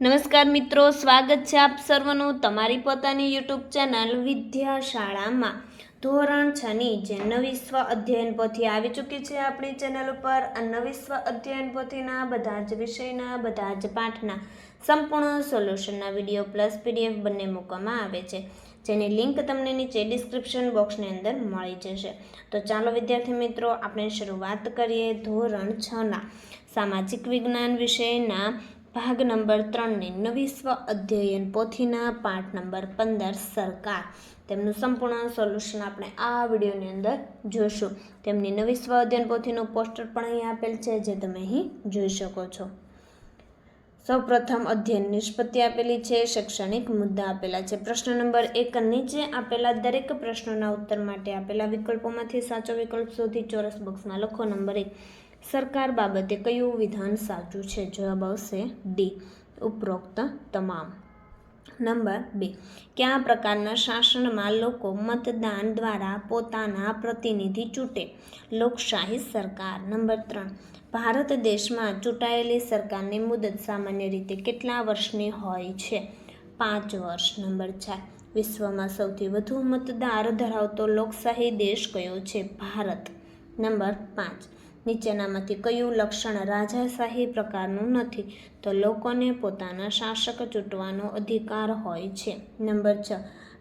નમસ્કાર મિત્રો, સ્વાગત છે આપ સર્વનું તમારી પોતાની યુટ્યુબ ચેનલ વિદ્યાશાળામાં. ધોરણ છની જે નવિશ્વ અધ્યયન પોથી આવી ચૂકી છે આપણી ચેનલ ઉપર, આ નવી સ્વ અધ્યયન પોથીના બધા જ વિષયના, બધા જ પાઠના સંપૂર્ણ સોલ્યુશનના વીડિયો પ્લસ પીડીએફ બંને મૂકવામાં આવે છે. જેની લિંક તમને નીચે ડિસ્ક્રિપ્શન બોક્સની અંદર મળી જશે. તો ચાલો વિદ્યાર્થી મિત્રો, આપણે શરૂઆત કરીએ ધોરણ છના. સામાજિક વિજ્ઞાન વિષયના ભાગ નંબર ત્રણની નવી સ્વ અધ્યયન પોથીના પાઠ નંબર પંદર, સરકાર. તેમનું સંપૂર્ણ સોલ્યુશન આપણે આ વિડીયોની અંદર જોઈશું. તેમની નવી સ્વ અધ્યયન પોથીનું પોસ્ટર પણ અહીં આપેલ છે, જે તમે અહીં જોઈ શકો છો. સૌપ્રથમ અધ્યયન નિષ્પત્તિ આપેલી છે, શૈક્ષણિક મુદ્દા આપેલા છે. પ્રશ્ન નંબર એક નીચે આપેલા દરેક પ્રશ્નોના ઉત્તર માટે આપેલા વિકલ્પોમાંથી સાચો વિકલ્પ શોધી ચોરસ બોક્સમાં લખો નંબર એક. સરકાર બાબતે કયું વિધાન સાચું છે? જવાબ આવશે ડી. ઉપરોક્ત તમામ. નંબર બે. કયા પ્રકારના શાસનમાં લોકો મતદાન દ્વારા પોતાના પ્રતિનિધિ ચૂંટે? લોકશાહી સરકાર. નંબર ત્રણ. ભારત દેશમાં ચૂંટાયેલી સરકારની મુદત સામાન્ય રીતે કેટલા વર્ષની હોય છે? પાંચ વર્ષ. નંબર ચાર. વિશ્વમાં સૌથી વધુ મતદાર ધરાવતો લોકશાહી દેશ કયો છે? ભારત. નંબર પાંચ. નીચેનામાંથી કયું લક્ષણ રાજાશાહી પ્રકારનું નથી, તો લોકોને પોતાના શાસક ચૂંટવાનો અધિકાર હોય છે. નંબર છ,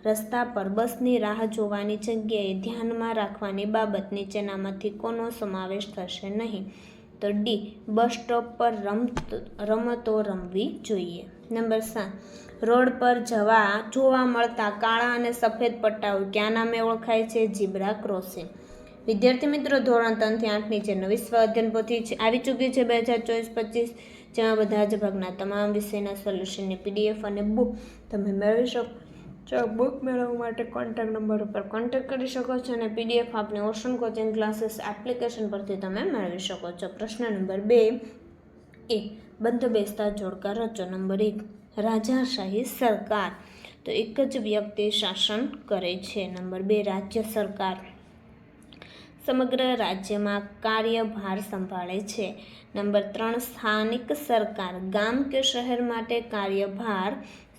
રસ્તા પર બસની રાહ જોવાની જગ્યાએ ધ્યાનમાં રાખવાની બાબત નીચેનામાંથી કોનો સમાવેશ થશે નહીં, તો ડી, બસ સ્ટોપ પર રમત, રમતો રમવી જોઈએ. નંબર સાત, રોડ પર જવા, જોવા મળતા કાળા અને સફેદ પટ્ટાઓ ક્યાં નામે ઓળખાય છે? Zebra crossing. વિદ્યાર્થી મિત્રો, ધોરણ ત્રણથી આઠની જે નવી સ્વાધ્યન પોથી છે આવી ચૂકી છે બે હજાર ચોવીસ પચીસ, જેમાં બધા જ ભાગના તમામ વિષયના સોલ્યુશનની પીડીએફ અને બુક તમે મેળવી શકો. છો બુક મેળવવા માટે કોન્ટેક્ટ નંબર ઉપર કોન્ટેક્ટ કરી શકો છો અને પીડીએફ આપને ઓશન કોચિંગ ક્લાસીસ એપ્લિકેશન પરથી તમે મેળવી શકો છો. પ્રશ્ન નંબર બે, એ, બંધ બેસતા જોડકા રચો. નંબર એક, રાજાશાહી સરકાર. તો એક જ વ્યક્તિ શાસન કરે છે. નંબર બે, રાજ્ય સરકાર. સમગ્ર રાજ્યમાં કાર્યભાર સંભાળે છે. નંબર ત્રણ, સ્થાનિક સરકાર ગામ કે શહેર માટે કાર્યભાર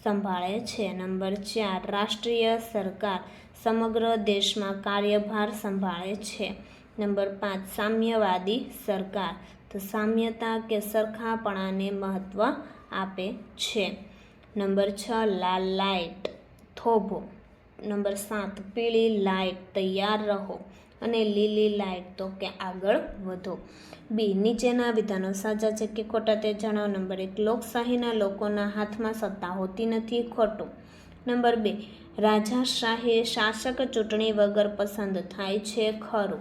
સંભાળે છે. નંબર ચાર, રાષ્ટ્રીય સરકાર સમગ્ર દેશમાં કાર્યભાર સંભાળે છે. નંબર પાંચ, સામ્યવાદી સરકાર તો સામ્યતા કે સરખાપણાને મહત્ત્વ આપે છે. નંબર છ, લાલ લાઇટ, થોભો. નંબર સાત, પીળી લાઇટ, તૈયાર રહો. અને લીલી લાઇટ તો કે આગળ વધો. બી, નીચેના વિધાનો સાચા છે કે ખોટા તે જણાવો. નંબર એક, લોકશાહીના લોકોના હાથમાં સત્તા હોતી નથી, ખોટું. નંબર બે રાજાશાહી શાસક ચૂંટણી વગર પસંદ થાય છે ખરું.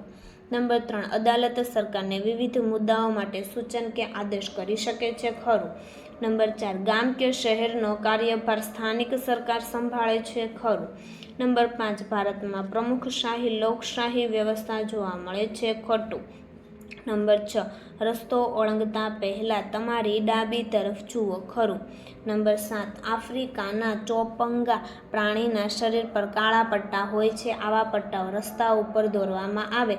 નંબર ત્રણ, અદાલત સરકારને વિવિધ મુદ્દાઓ માટે સૂચન કે આદેશ કરી શકે છે ખરું. નંબર ચાર, ગામ કે શહેરનો કાર્યભાર સ્થાનિક સરકાર સંભાળે છે ખરું? નંબર પાંચ, ભારતમાં પ્રમુખશાહી લોકશાહી વ્યવસ્થા જોવા મળે છે ખોટું. નંબર છ, રસ્તો ઓળંગતા પહેલાં તમારી ડાબી તરફ જુઓ ખરું. નંબર સાત, આફ્રિકાના ચોપંગા પ્રાણીના શરીર પર કાળા પટ્ટા હોય છે, આવા પટ્ટાઓ રસ્તા ઉપર દોરવામાં આવે.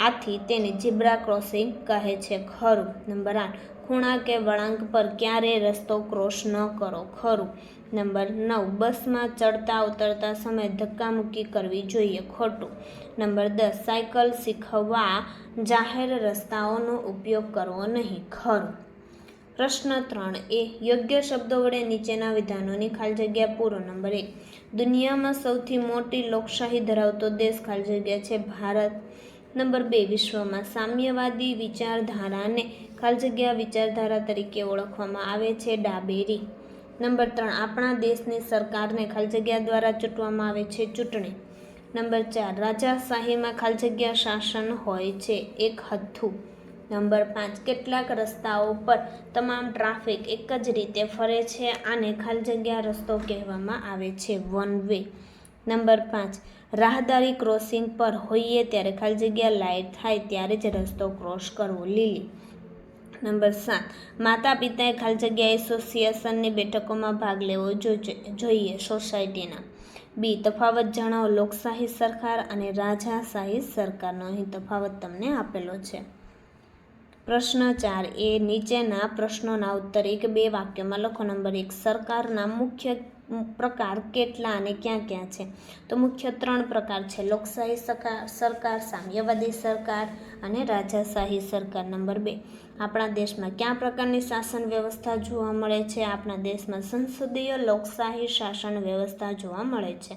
આથી તેને ઝીબ્રા ક્રોસિંગ કહે છે ખરું. નંબર આઠ ખૂણા કે વળાંક પર ક્યારેય રસ્તો ક્રોસ ન કરો. ખરું. નંબર નવ. બસમાં ચડતા ઉતરતા સમયે ધક્કામુક્કી કરવી જોઈએ. ખોટું. નંબર દસ. સાયકલ શીખવવા જાહેર રસ્તાઓનો ઉપયોગ કરવો નહીં. ખરું. પ્રશ્ન ત્રણ. એ યોગ્ય શબ્દો વડે નીચેના વિધાનોની ખાલી જગ્યા પૂરો. નંબર એક. દુનિયામાં સૌથી મોટી લોકશાહી ધરાવતો દેશ ખાલી જગ્યા છે ભારત. નંબર બે, વિશ્વમાં સામ્યવાદી વિચારધારાને ખાલી જગ્યા વિચારધારા તરીકે ઓળખવામાં આવે છે ડાબેરી. નંબર ત્રણ, આપણા દેશની સરકારને ખાલી જગ્યા દ્વારા ચૂંટવામાં આવે છે ચૂંટણી. નંબર ચાર રાજાશાહીમાં ખાલી જગ્યા શાસન હોય છે એક હથ્થું. નંબર પાંચ, કેટલાક રસ્તાઓ પર તમામ ટ્રાફિક એક જ રીતે ફરે છે આને ખાલી જગ્યા રસ્તો કહેવામાં આવે છે વન વે. નંબર પાંચ રાહદારી ક્રોસિંગ પર હોઈએ ત્યારે ખાલી જગ્યા લાઇટ થાય ત્યારે જ રસ્તો ક્રોસ કરવો. લીલી. નંબર સાત. માતા પિતાએ ખાલી જગ્યા એસોસિએશનની બેઠકોમાં ભાગ લેવો જોઈએ સોસાયટીના. બી. તફાવત જણાવો. લોકશાહી સરકાર અને રાજાશાહી સરકારનો અહીં તફાવત તમને આપેલો છે. પ્રશ્ન ચાર. એ નીચેના પ્રશ્નોના ઉત્તર. એક, બે વાક્યમાં લખો. નંબર એક, સરકારના મુખ્ય પ્રકાર કેટલા અને ક્યાં ક્યાં છે? તો મુખ્ય ત્રણ પ્રકાર છે. લોકશાહી સરકાર, સામ્યવાદી સરકાર અને રાજાશાહી સરકાર. નંબર બે. આપણા દેશમાં કયા પ્રકારની શાસન વ્યવસ્થા જોવા મળે છે? આપણા દેશમાં સંસદીય લોકશાહી શાસન વ્યવસ્થા જોવા મળે છે.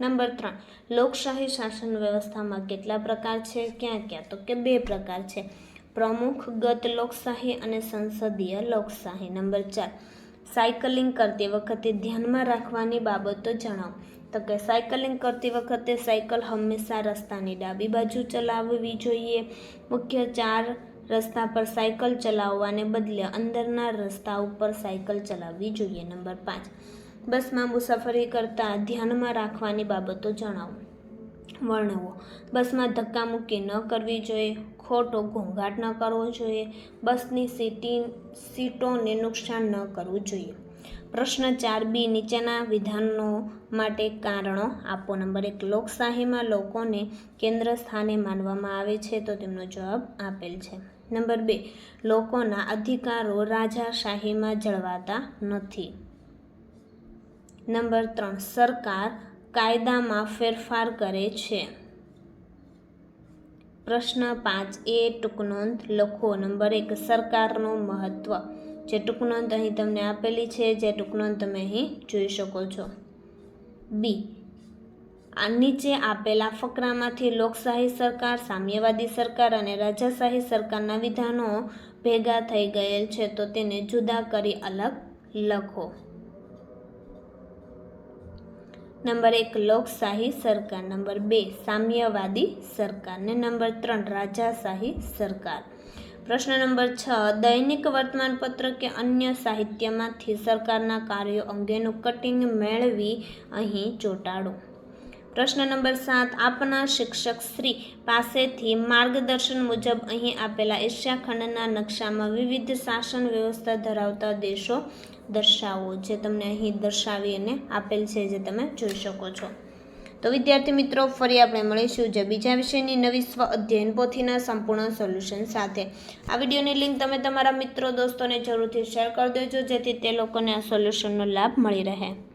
નંબર ત્રણ. લોકશાહી શાસન વ્યવસ્થામાં કેટલા પ્રકાર છે? ક્યાં ક્યાં? તો કે બે પ્રકાર છે. પ્રમુખગત લોકશાહી અને સંસદીય લોકશાહી. નંબર ચાર, સાયકલિંગ કરતી વખતે ધ્યાનમાં રાખવાની બાબતો જણાવો. તો કે સાયકલિંગ કરતી વખતે સાયકલ હંમેશા રસ્તાની ડાબી બાજુ ચલાવવી જોઈએ. મુખ્ય ચાર, રસ્તા પર સાયકલ ચલાવવાને બદલે અંદરના રસ્તા ઉપર સાયકલ ચલાવવી જોઈએ. નંબર પાંચ, બસમાં મુસાફરી કરતાં ધ્યાનમાં રાખવાની બાબતો જણાવો. વર્ણવો. બસમાં ધક્કામુક્કી ન કરવી જોઈએ. ખોટો ઘોંઘાટ ન કરવો જોઈએ. બસની સીટી, સીટોને નુકસાન ન કરવું જોઈએ. પ્રશ્ન ચાર બી, નીચેના વિધાનો માટે કારણો આપો. નંબર એક, લોકશાહીમાં લોકોને કેન્દ્ર સ્થાને માનવામાં આવે છે તો તેમનો જવાબ આપેલ છે. નંબર બે, લોકોના અધિકારો રાજાશાહીમાં જળવાતા નથી. નંબર ત્રણ, સરકાર કાયદામાં ફેરફાર કરે છે. પ્રશ્ન પાંચ. એ ટૂંકનોંધ લખો. નંબર એક. સરકારનું મહત્ત્વ જે ટૂંકનોંધ અહીં તમને આપેલી છે, જે ટૂંકનોંધ તમે અહીં જોઈ શકો છો. બી. આ નીચે આપેલા ફકરામાંથી લોકશાહી સરકાર, સામ્યવાદી સરકાર અને રાજાશાહી સરકારના વિધાનો ભેગા થઈ ગયેલ છે, તો તેને જુદા કરી અલગ લખો. નંબર એક લોકશાહી સરકાર, નંબર બે સામ્યવાદી સરકાર ને નંબર ત્રણ રાજાશાહી સરકાર. પ્રશ્ન નંબર છ, દૈનિક વર્તમાનપત્ર કે અન્ય સાહિત્યમાંથી સરકારના કાર્યો અંગેનું કટિંગ મેળવી અહીં ચોંટાડો. પ્રશ્ન નંબર સાત, આપના શિક્ષક શ્રી પાસેથી માર્ગદર્શન મુજબ અહીં આપેલા એશિયા ખંડના નકશામાં વિવિધ શાસન વ્યવસ્થા ધરાવતા દેશો દર્શાવો, જે તમને અહીં દર્શાવી અને આપેલ છે જે તમે જોઈ શકો છો. તો વિદ્યાર્થી મિત્રો, ફરી આપણે મળીશું જે બીજા વિષયની નવી સ્વ અધ્યયન પોથીના સંપૂર્ણ સોલ્યુશન સાથે. આ વિડીયોની લિંક તમે તમારા મિત્રો, દોસ્તોને જરૂરથી શેર કરી દેજો, જેથી તે લોકોને આ સોલ્યુશનનો લાભ મળી રહે.